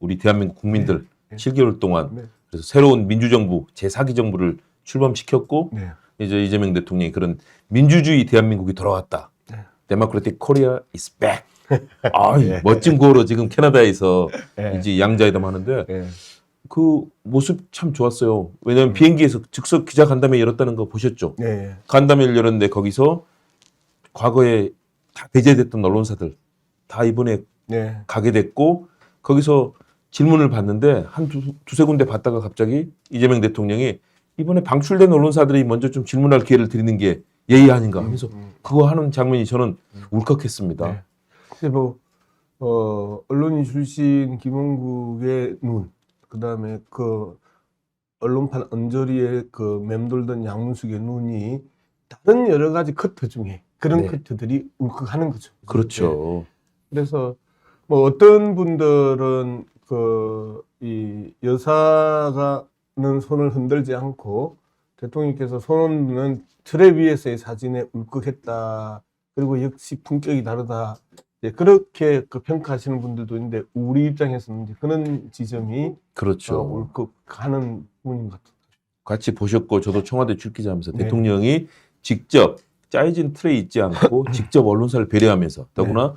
우리 대한민국 국민들 네. 7개월 동안 네. 그래서 새로운 민주정부 제4기 정부를 출범시켰고 네. 이제 이재명 대통령이 그런 민주주의 대한민국이 돌아왔다. 네. 데모크라틱 코리아 is back. 아, 네. 멋진 구호로 지금 캐나다에서 네. 이제 양자회담 하는데 네. 그 모습 참 좋았어요. 음. 왜냐하면 비행기에서 즉석 기자 간담회 열었다는 거 보셨죠? 네. 간담회를 열었는데 거기서 과거에 다 배제됐던 언론사들 다 이번에 네. 가게 됐고 거기서 질문을 받는데 한 두, 두세 군데 받다가 갑자기 이재명 대통령이 이번에 방출된 언론사들이 먼저 좀 질문할 기회를 드리는 게 예의 아닌가 하면서 음. 그거 하는 장면이 저는 울컥했습니다. 네. 근데 뭐 어, 언론인 출신 김원국의 눈, 그 다음에 그 언론판 언저리에 그 맴돌던 양문숙의 눈이 다른 여러 가지 커트 중에 그런 네. 커트들이 울컥하는 거죠. 네. 그렇죠. 그래서 뭐 어떤 분들은 그 이 여사가는 손을 흔들지 않고 대통령께서 손 없는 트레 위에서의 사진에 울컥했다. 그리고 역시 품격이 다르다. 이제 그렇게 그 평가하시는 분들도 있는데 우리 입장에서는 이제 그런 지점이 그렇죠. 어, 울컥하는 부분인 것 같아요. 같이 보셨고 저도 청와대 출기자하면서 네. 대통령이 직접 짜여진 틀에 있지 않고 직접 언론사를 배려하면서 더구나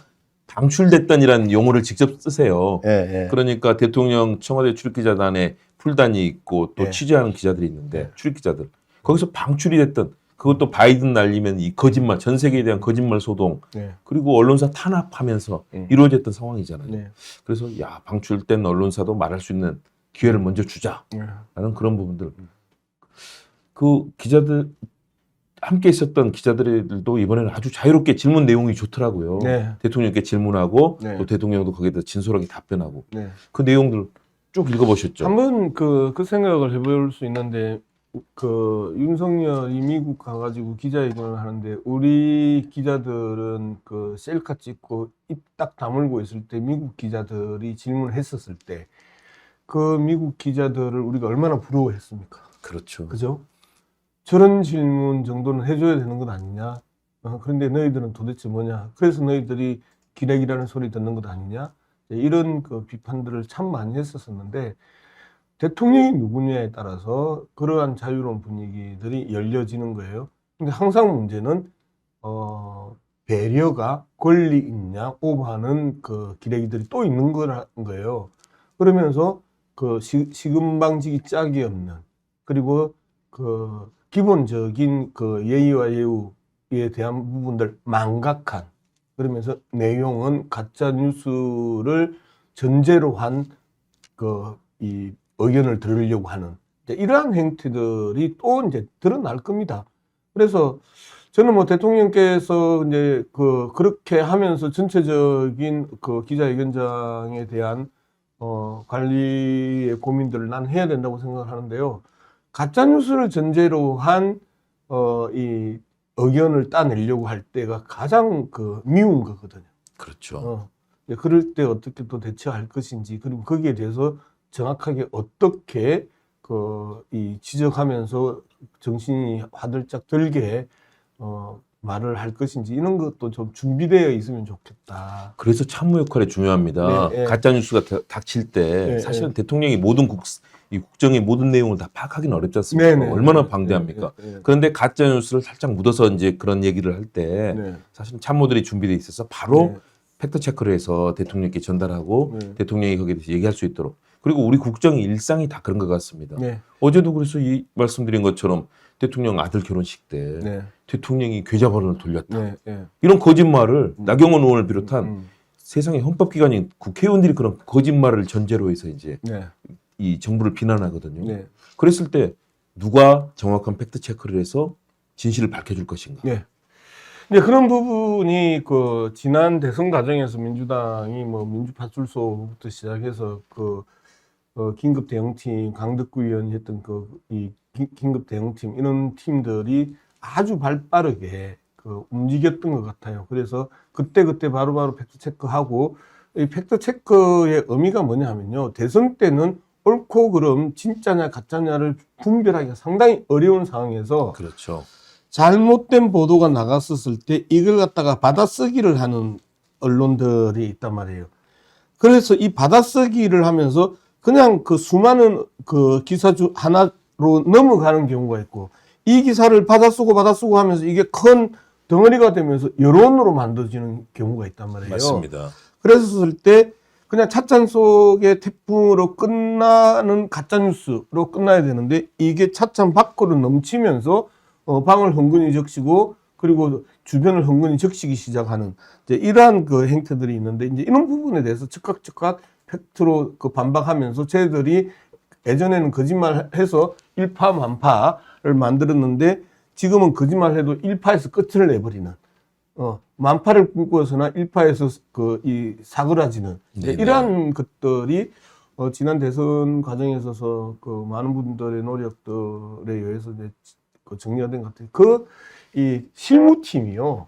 방출됐단이라는 용어를 직접 쓰세요. 예, 예. 그러니까 대통령 청와대 출입기자단에 풀단이 있고 또 네. 취재하는 기자들이 있는데 출입기자들 거기서 방출이 됐던 그것도 바이든 날리면 이 거짓말 전 세계에 대한 거짓말 소동 네. 그리고 언론사 탄압하면서 음. 이루어졌던 상황이잖아요. 네. 그래서 야 방출된 언론사도 말할 수 있는 기회를 먼저 주자라는 네. 그런 부분들. 그 기자들 함께 있었던 기자들도 이번에는 아주 자유롭게 질문 내용이 좋더라고요. 네. 대통령께 질문하고 네. 또 대통령도 거기에 진솔하게 답변하고 네. 그 내용들 쭉 읽어보셨죠? 한번 그, 그 생각을 해볼 수 있는데, 그, 윤석열이 미국 가가지고 기자회견을 하는데, 우리 기자들은 그 셀카 찍고 입 딱 다물고 있을 때, 미국 기자들이 질문을 했었을 때, 그 미국 기자들을 우리가 얼마나 부러워했습니까? 그렇죠. 그죠? 저런 질문 정도는 해줘야 되는 것 아니냐? 어, 그런데 너희들은 도대체 뭐냐? 그래서 너희들이 기레기라는 소리 듣는 것 아니냐? 이런 그 비판들을 참 많이 했었었는데 대통령이 누구냐에 따라서 그러한 자유로운 분위기들이 열려지는 거예요. 근데 항상 문제는 어 배려가 권리 있냐 오버하는 그 기레기들이 또 있는 거예요. 그러면서 그 시, 시금방지기 짝이 없는 그리고 그 기본적인 그 예의와 예우에 대한 부분들 망각한 그러면서 내용은 가짜 뉴스를 전제로 한 그 이 의견을 들으려고 하는 이러한 행태들이 또 이제 드러날 겁니다. 그래서 저는 뭐 대통령께서 이제 그 그렇게 하면서 전체적인 그 기자회견장에 대한 어 관리의 고민들을 난 해야 된다고 생각을 하는데요. 가짜 뉴스를 전제로 한 어 이 의견을 따내려고 할 때가 가장 그 미운 거거든요. 그렇죠. 어. 그럴 때 어떻게 또 대처할 것인지 그리고 거기에 대해서 정확하게 어떻게 그 이 지적하면서 정신이 화들짝 들게 어 말을 할 것인지 이런 것도 좀 준비되어 있으면 좋겠다. 그래서 참모 역할이 중요합니다. 네, 네. 가짜 뉴스가 다- 닥칠 때 네, 사실은 네. 대통령이 모든 국, 이 국정의 모든 내용을 다 파악하기는 어렵지 않습니까? 네, 네. 얼마나 네, 방대합니까? 네, 네, 그런데 가짜 뉴스를 살짝 묻어서 이제 그런 얘기를 할때 네. 사실은 참모들이 준비돼 있어서 바로 네. 팩트 체크를 해서 대통령께 전달하고 네. 대통령이 거기에 대해서 얘기할 수 있도록 그리고 우리 국정의 일상이 다 그런 것 같습니다. 네. 어제도 그래서 이 말씀드린 것처럼 대통령 아들 결혼식 때 네. 대통령이 계좌 번호를 돌렸다. 네. 네. 이런 거짓말을 음. 나경원 의원을 비롯한 음. 세상의 헌법기관인 국회의원들이 그런 거짓말을 전제로 해서 이제 네. 이 정부를 비난하거든요. 네. 그랬을 때 누가 정확한 팩트 체크를 해서 진실을 밝혀줄 것인가? 네. 이제 그런 부분이 그 지난 대선 과정에서 민주당이 뭐 민주파출소부터 시작해서 그 어, 긴급 대응팀 강덕구 의원이 했던 그 이 긴급 대응팀 이런 팀들이 아주 발빠르게 그 움직였던 것 같아요. 그래서 그때 그때 바로바로 팩트 체크하고 이 팩트 체크의 의미가 뭐냐면요. 대선 때는 옳고 그름 진짜냐 가짜냐를 분별하기가 상당히 어려운 상황에서 그렇죠. 잘못된 보도가 나갔었을 때 이걸 갖다가 받아쓰기를 하는 언론들이 있단 말이에요. 그래서 이 받아쓰기를 하면서 그냥 그 수많은 그 기사 주 하나로 넘어가는 경우가 있고 이 기사를 받아쓰고 받아쓰고 하면서 이게 큰 덩어리가 되면서 여론으로 만들어지는 경우가 있단 말이에요. 맞습니다. 그랬을 때 그냥 찻잔 속의 태풍으로 끝나는 가짜 뉴스로 끝나야 되는데 이게 찻잔 밖으로 넘치면서 어, 방을 흥건히 적시고 그리고 주변을 흥건히 적시기 시작하는 이제 이러한 그 행태들이 있는데 이제 이런 부분에 대해서 즉각 즉각 팩트로 그 반박하면서 저희들이 예전에는 거짓말해서 일파만파를 만들었는데 지금은 거짓말해도 일파에서 끝을 내버리는 어, 만파를 꿈꾸어서나 일파에서 그 이 사그라지는 이제 네네. 이러한 것들이 어, 지난 대선 과정에 있어서 그 많은 분들의 노력들에 의해서 이제 그 정리가 된 것 같아요. 그 이 실무팀이요.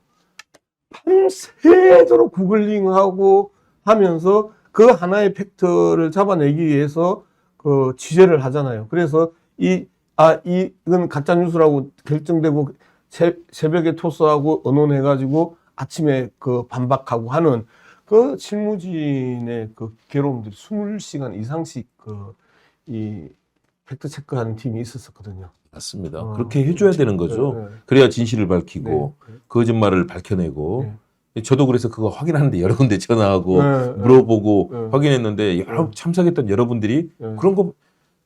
밤새도록 구글링하고 하면서 그 하나의 팩트를 잡아내기 위해서 그 취재를 하잖아요. 그래서 이, 아, 이- 이건 가짜 뉴스라고 결정되고 새, 새벽에 토스하고 언론해가지고 아침에 그 반박하고 하는 그 실무진의 그 괴로움들이 20시간 이상씩 그 이 팩트 체크하는 팀이 있었었거든요. 맞습니다. 어. 그렇게 해줘야 되는 거죠. 네, 네. 그래야 진실을 밝히고 네. 거짓말을 밝혀내고 네. 저도 그래서 그거 확인하는데 여러 군데 전화하고 네, 물어보고 네. 확인했는데 여러 네. 참석했던 여러분들이 네. 그런 거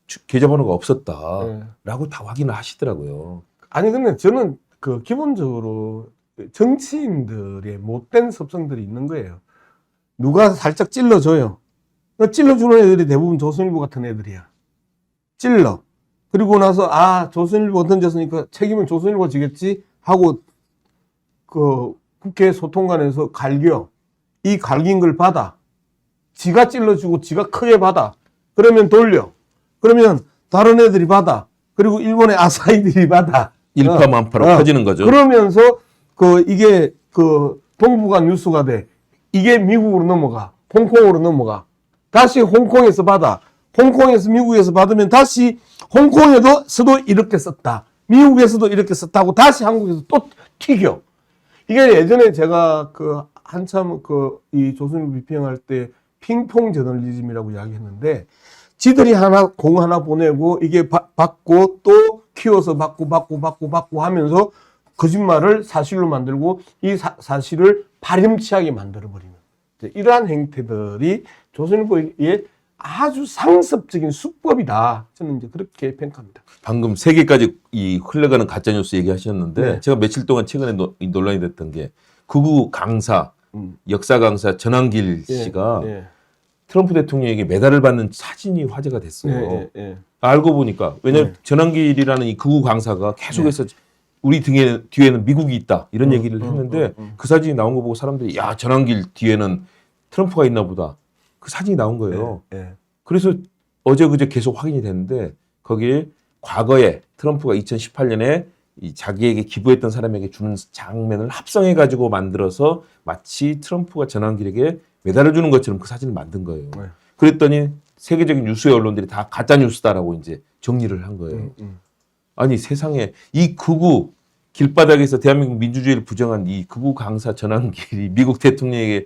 주- 계좌번호가 없었다라고 네. 다 확인을 하시더라고요. 아니 근데 저는 그 기본적으로 정치인들의 못된 습성들이 있는 거예요. 누가 살짝 찔러줘요. 그 찔러주는 애들이 대부분 조선일보 같은 애들이야. 찔러. 그리고 나서 아 조선일보 던졌으니까 책임은 조선일보 지겠지 하고 그 국회 소통관에서 갈겨. 이 갈긴 걸 받아. 지가 찔러주고 지가 크게 받아. 그러면 돌려. 그러면 다른 애들이 받아. 그리고 일본의 아사히들이 받아. 일파만파로 어. 퍼지는 거죠. 그러면서 그 이게 그 동북아 뉴스가 돼. 이게 미국으로 넘어가. 홍콩으로 넘어가. 다시 홍콩에서 받아. 홍콩에서 미국에서 받으면 다시 홍콩에서도 이렇게 썼다. 미국에서도 이렇게 썼다고 다시 한국에서 또 튀겨. 이게 예전에 제가 그 한참 그 이 조선일보 비평할 때 핑퐁 저널리즘이라고 이야기했는데 지들이 하나 공 하나 보내고 이게 바- 받고 또 키워서 받고 받고 받고 받고 하면서 거짓말을 사실로 만들고 이 사, 사실을 파렴치하게 만들어 버리는 이제 이러한 행태들이 조선일보의 아주 상습적인 수법이다. 저는 이제 그렇게 평가합니다. 방금 세 개까지 이 흘러가는 가짜 뉴스 얘기하셨는데 네. 제가 며칠 동안 최근에 노- 이 논란이 됐던 게 극우 강사, 음. 역사 강사 전한길 예, 씨가 예, 트럼프 대통령에게 메달을 받는 사진이 화제가 예, 됐어요. 예, 예. 알고 보니까 왜냐면 네. 전한길이라는 이 극우 강사가 계속해서 우리 등에 뒤에는 미국이 있다 이런 음, 얘기를 음, 했는데 음, 음. 그 사진이 나온 거 보고 사람들이 야 전한길 뒤에는 트럼프가 있나 보다 그 사진이 나온 거예요. 예. 그래서 어제 그제 계속 확인이 됐는데 거기에 과거에 트럼프가 2018년에 이 자기에게 기부했던 사람에게 주는 장면을 합성해 가지고 만들어서 마치 트럼프가 전한길에게 메달을 주는 것처럼 그 사진을 만든 거예요. 네. 그랬더니 세계적인 뉴스의 언론들이 다 가짜 뉴스다라고 이제 정리를 한 거예요. 음, 음. 아니 세상에 이 극우 길바닥에서 대한민국 민주주의를 부정한 이 극우 강사 전한길이 미국 대통령에게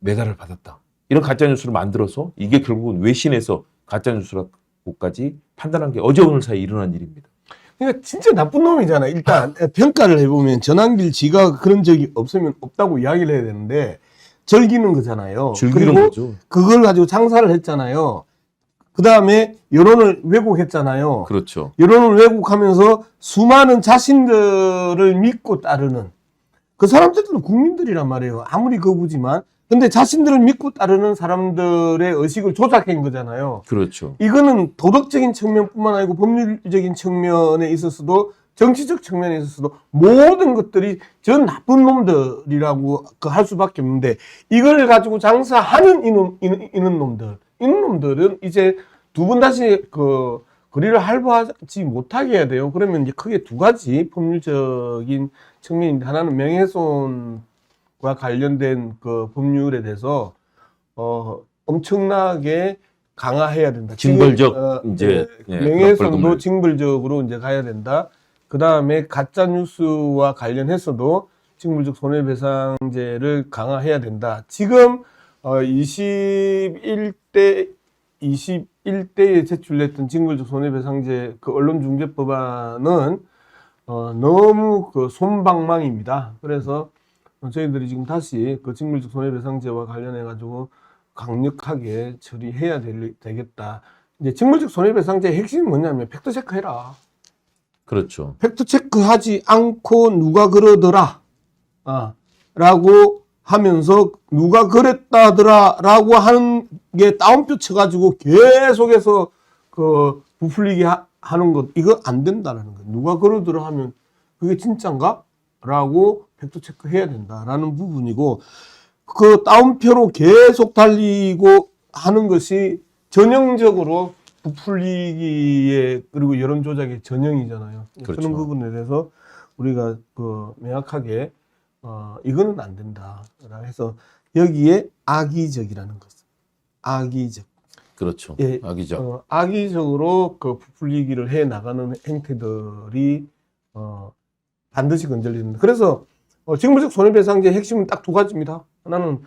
메달을 받았다. 이런 가짜 뉴스를 만들어서 이게 결국은 외신에서 가짜 뉴스라고까지 판단한 게 어제 오늘 사이 에 일어난 일입니다. 그러니까 진짜 나쁜 놈이잖아. 일단 평가를 해보면 전환길 지가 그런 적이 없으면 없다고 이야기를 해야 되는데 즐기는 거잖아요. 즐기는 그리고 거죠. 그걸 가지고 장사를 했잖아요. 그 다음에 여론을 왜곡했잖아요. 그렇죠. 여론을 왜곡하면서 수많은 자신들을 믿고 따르는 그 사람들은 국민들이란 말이에요. 아무리 거부지만. 근데 자신들을 믿고 따르는 사람들의 의식을 조작한 거잖아요. 그렇죠. 이거는 도덕적인 측면뿐만 아니고 법률적인 측면에 있어서도 정치적 측면에 있어서도 모든 것들이 전 나쁜 놈들이라고 그할 수밖에 없는데 이걸 가지고 장사하는 이놈 이는, 이는 놈들 이런 놈들은 이제 두 번 다시 그 거리를 할부하지 못하게 해야 돼요. 그러면 이제 크게 두 가지 법률적인 측면인데 하나는 명예훼손과 관련된 그 법률에 대해서 어 엄청나게 강화해야 된다. 징벌적 어, 이제 예, 예, 명예훼손도. 징벌적으로 이제 가야 된다. 그 다음에 가짜 뉴스와 관련해서도 징벌적 손해배상제를 강화해야 된다. 지금 어, 21대 21대에 제출됐던 징벌적 손해배상제 그 언론중재법안은 어, 너무 그 손방망입니다. 그래서 저희들이 지금 다시 그 징벌적 손해배상제와 관련해 가지고 강력하게 처리해야 될, 되겠다. 이제 징벌적 손해배상제의 핵심이 뭐냐면 팩트 체크 해라. 그렇죠. 팩트 체크하지 않고 누가 그러더라. 아, 라고 하면서 누가 그랬다더라 라고 하는 게 따옴표 쳐가지고 계속해서 그 부풀리게 하, 하는 것 이거 안 된다라는 거예요. 누가 그러더라 하면 그게 진짠가? 라고 팩트 체크해야 된다라는 부분이고 그 따옴표로 계속 달리고 하는 것이 전형적으로 부풀리기에 그리고 여론 조작의 전형이잖아요. 그렇죠. 그런 부분에 대해서 우리가 그 명확하게 어 이거는 안 된다라 해서 여기에 악의적이라는 것, 악의적, 그렇죠. 예, 악이죠. 어, 악의적으로 그 부풀리기를 해 나가는 행태들이 어 반드시 건절리는. 그래서 어, 징벌적 손해배상제 핵심은 딱 두 가지입니다. 하나는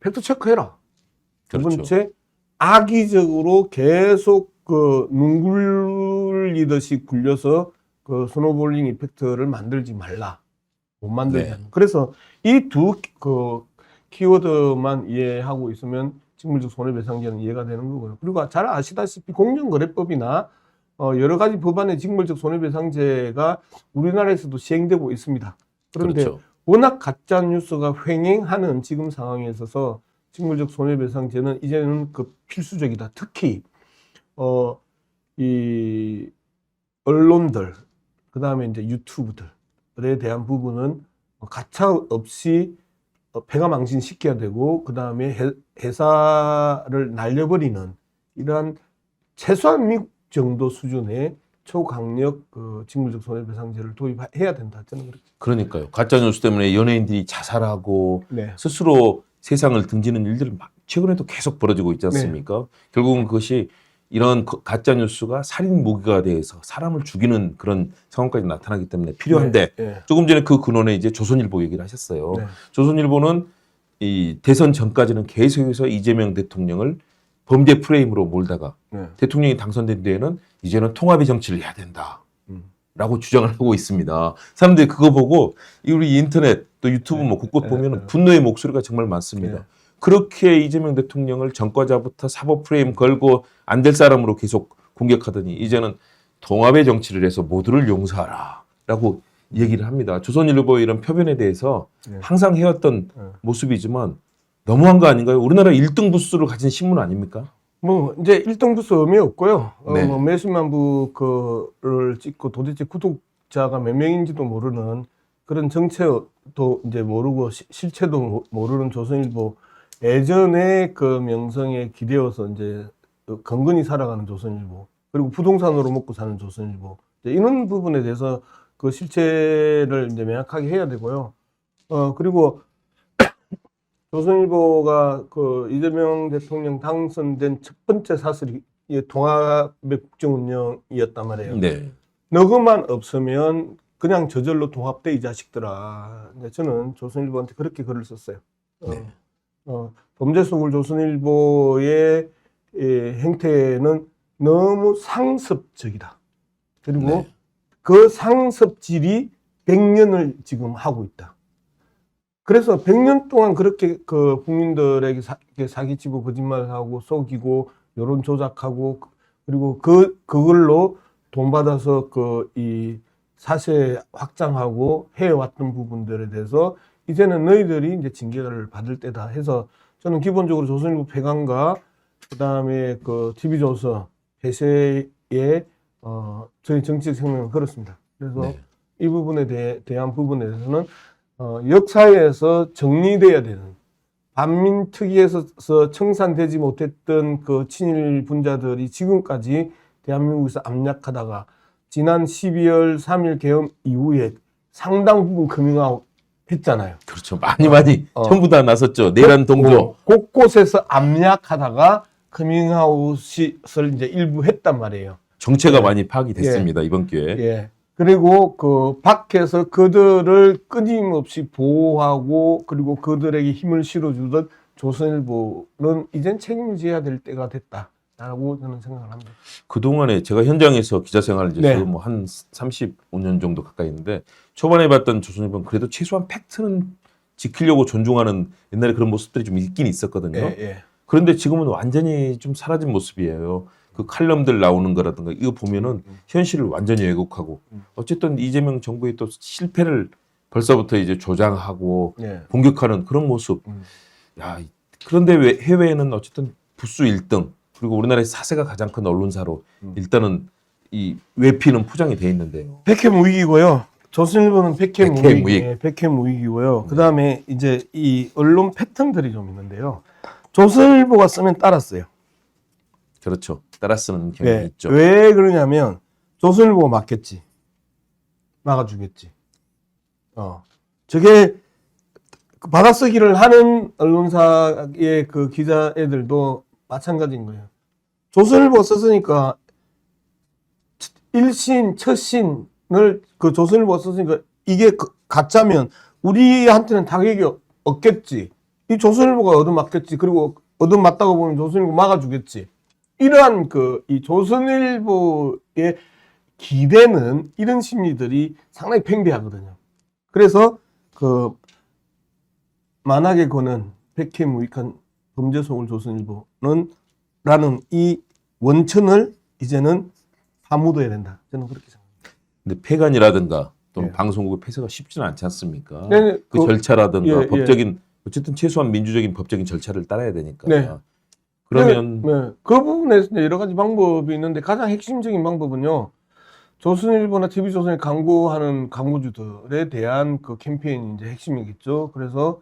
팩트 체크해라. 두 그렇죠. 번째 악의적으로 계속 그 눈굴리듯이 굴려서 그 스노볼링 이펙트를 만들지 말라. 못 만들게. 네. 그래서 이 두 그 키워드만 이해하고 있으면 직물적 손해배상제는 이해가 되는 거고요. 그리고 잘 아시다시피 공정거래법이나 어 여러 가지 법안의 직물적 손해배상제가 우리나라에서도 시행되고 있습니다. 그런데 그렇죠. 워낙 가짜 뉴스가 횡행하는 지금 상황에 있어서 직물적 손해배상제는 이제는 그 필수적이다. 특히 어 이 언론들 그 다음에 이제 유튜브들에 대한 부분은 가차 없이 어, 배가 망신 시켜야 되고 그 다음에 회- 회사를 날려버리는 이러한 최소한 미국 정도 수준의 초강력 그 직물적 손해배상제를 도입해야 된다. 저는 그렇게. 그러니까요. 가짜 뉴스 때문에 연예인들이 자살하고 네. 스스로 세상을 등지는 일들이 막 최근에도 계속 벌어지고 있지 않습니까? 결국은 그것이 이런 거- 가짜 뉴스가 살인 무기가 돼서 사람을 죽이는 그런 상황까지 나타나기 때문에 필요한데 네. 네. 조금 전에 그 근원에 이제 조선일보 얘기를 하셨어요. 네. 조선일보는 이 대선 전까지는 계속해서 이재명 대통령을 범죄 프레임으로 몰다가 네. 대통령이 당선된 뒤에는 이제는 통합의 정치를 해야 된다. 음. 라고 주장을 하고 있습니다. 사람들이 그거 보고 이 우리 인터넷 또 유튜브 네. 뭐 곳곳 네. 보면 네. 분노의 목소리가 정말 많습니다. 네. 그렇게 이재명 대통령을 전과자부터 사법 프레임 걸고 안 될 사람으로 계속 공격하더니 이제는 통합의 정치를 해서 모두를 용서하라. 라고 얘기를 합니다. 조선일보의 이런 표변에 대해서 네. 항상 해왔던 네. 모습이지만 너무한 거 아닌가요? 우리나라 1등 부수를 가진 신문 아닙니까? 뭐 이제 1등 부스 의미 없고요. 어, 네. 뭐 몇십만 부를 찍고 도대체 구독자가 몇 명인지도 모르는 그런 정체도 이제 모르고 시- 실체도 모- 모르는 조선일보 예전에 그 명성에 기대어서 이제 그 건건히 살아가는 조선일보 그리고 부동산으로 먹고 사는 조선일보 이런 부분에 대해서 그 실체를 이제 명확하게 해야 되고요. 어 그리고 조선일보가 그 이재명 대통령 당선된 첫 번째 사설이 이 통합의 국정 운영이었단 말이에요. 네. 너그만 없으면 그냥 저절로 통합돼 이 자식들아. 저는 조선일보한테 그렇게 글을 썼어요. 어, 네. 어, 범죄 속을 조선일보의 예, 행태는 너무 상습적이다. 그리고 네. 그 상습질이 100년을 지금 하고 있다. 그래서 100년 동안 그렇게 그 국민들에게 사, 사기치고 거짓말하고 속이고 여론 조작하고 그리고 그 그걸로 돈 받아서 그 이 사세 확장하고 해왔던 부분들에 대해서 이제는 너희들이 이제 징계를 받을 때다 해서 저는 기본적으로 조선일보 폐간과 그다음에 그 TV조선 폐쇄에 어 저희 정치적 생명을 걸었습니다. 그래서 네. 이 부분에 대해, 대한 부분에 대해서는 어, 역사에서 정리돼야 되는 반민특위에서 청산되지 못했던 그 친일 분자들이 지금까지 대한민국에서 압력하다가 지난 12월 3일 개엄 이후에 상당 부분 커밍아웃 했잖아요. 그렇죠. 많이 많이 어. 전부 다 나섰죠. 내란 동조. 어, 곳곳에서 압력하다가 커밍아웃을 이제 일부 했단 말이에요. 정체가 예. 많이 파악이 됐습니다. 이번 기회에. 예. 그리고 그 밖에서 그들을 끊임없이 보호하고 그리고 그들에게 힘을 실어주던 조선일보는 이젠 책임져야 될 때가 됐다 라고 저는 생각을 합니다. 그동안에 제가 현장에서 기자 생활을 이제 네. 뭐한 35년 정도 가까이 했는데 초반에 봤던 조선일보는 그래도 최소한 팩트는 지키려고 존중하는 옛날에 그런 모습들이 좀 있긴 있었거든요. 예, 예. 그런데 지금은 완전히 좀 사라진 모습이에요. 그 칼럼들 나오는 거라든가 이거 보면은 현실을 완전히 왜곡하고 음. 어쨌든 이재명 정부의 또 실패를 벌써부터 이제 조장하고 예. 공격하는 그런 모습. 음. 야, 이- 그런데 왜 해외에는 어쨌든 부수 1등 그리고 우리나라의 사세가 가장 큰 언론사로 음. 일단은 이 외피는 포장이 돼 있는데요. 백해 무익이고요. 조선일보는 백해 백해 무익, 무익. 예, 백해 무익이고요. 그 다음에 이제 이 언론 패턴들이 좀 있는데요. 조선일보가 쓰면 따랐어요. 그렇죠. 따라 쓰는 경향이 왜, 있죠. 왜 그러냐면 조선일보가 막겠지. 막아주겠지. 어. 저게 그 받아쓰기를 하는 언론사의 그 기자 애들도 마찬가지인 거예요. 조선일보 썼으니까 일신, 첫신을 그 조선일보 썼으니까 이게 그 가짜면 우리한테는 타격이 없- 없겠지. 이 조선일보가 얻어맞겠지. 그리고 얻어맞다고 보면 조선일보 막아주겠지. 이러한 그 이 조선일보의 기대는 이런 심리들이 상당히 팽배하거든요. 그래서 그 만악의 거는 백해 무익한 범죄 속을 조선일보는 라는 이 원천을 이제는 파묻어야 된다. 저는 그렇게 생각합니다. 근데 폐간이라든가 또는 예. 방송국의 폐쇄가 쉽지는 않지 않습니까? 네, 네, 그 그- 절차라든가 예, 예. 법적인 어쨌든 최소한 민주적인 법적인 절차를 따라야 되니까. 네. 그러면 네, 네. 그 부분에서 여러 가지 방법이 있는데 가장 핵심적인 방법은요. 조선일보나 TV조선에 광고하는 광고주들에 대한 그 캠페인이 이제 핵심이겠죠. 그래서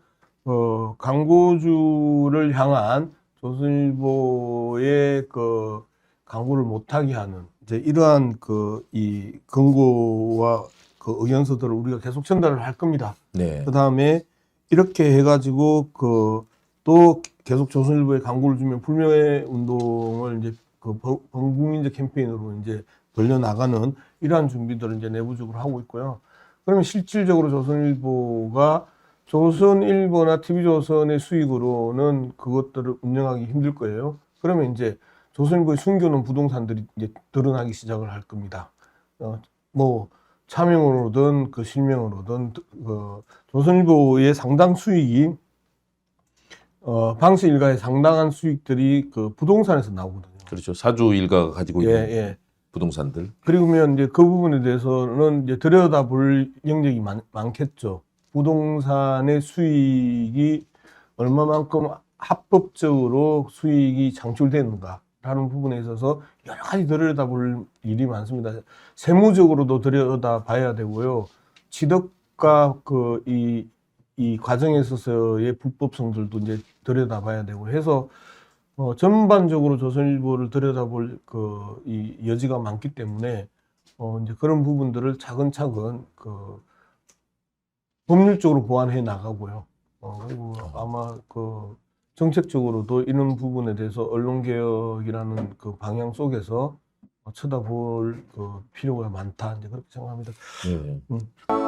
어, 광고주를 향한 조선일보의 그 광고를 못하게 하는 이제 이러한 그이 권고와 그 의견서들을 우리가 계속 전달을 할 겁니다. 네. 그 다음에 이렇게 해가지고 그 또 계속 조선일보에 광고를 주면 불매 운동을 이제 그 번- 범국민적 캠페인으로 이제 벌려 나가는 이러한 준비들을 이제 내부적으로 하고 있고요. 그러면 실질적으로 조선일보가 조선일보나 TV조선의 수익으로는 그것들을 운영하기 힘들 거예요. 그러면 이제 조선일보에 숨겨놓은 부동산들이 이제 드러나기 시작을 할 겁니다. 어, 뭐 차명으로든 그 실명으로든 그 조선일보의 상당 수익이 어, 방스 일가의 상당한 수익들이 그 부동산에서 나오거든요. 그렇죠. 사주 일가가 가지고 예, 있는 예. 부동산들. 그리고면 이제 그 부분에 대해서는 이제 들여다볼 영역이 많, 많겠죠. 부동산의 수익이 얼마만큼 합법적으로 수익이 창출되는가라는 부분에 있어서 여러 가지 들여다볼 일이 많습니다. 세무적으로도 들여다봐야 되고요. 취득과 그이 이 과정에 있어서의 불법성들도 이제 들여다봐야 되고 해서 어, 전반적으로 조선일보를 들여다볼 그 이 여지가 많기 때문에 어, 이제 그런 부분들을 차근차근 그 법률적으로 보완해 나가고요. 어, 그리고 아마 그 정책적으로도 이런 부분에 대해서 언론개혁이라는 그 방향 속에서 어, 쳐다볼 그 필요가 많다. 이제 그렇게 생각합니다. 네. 음.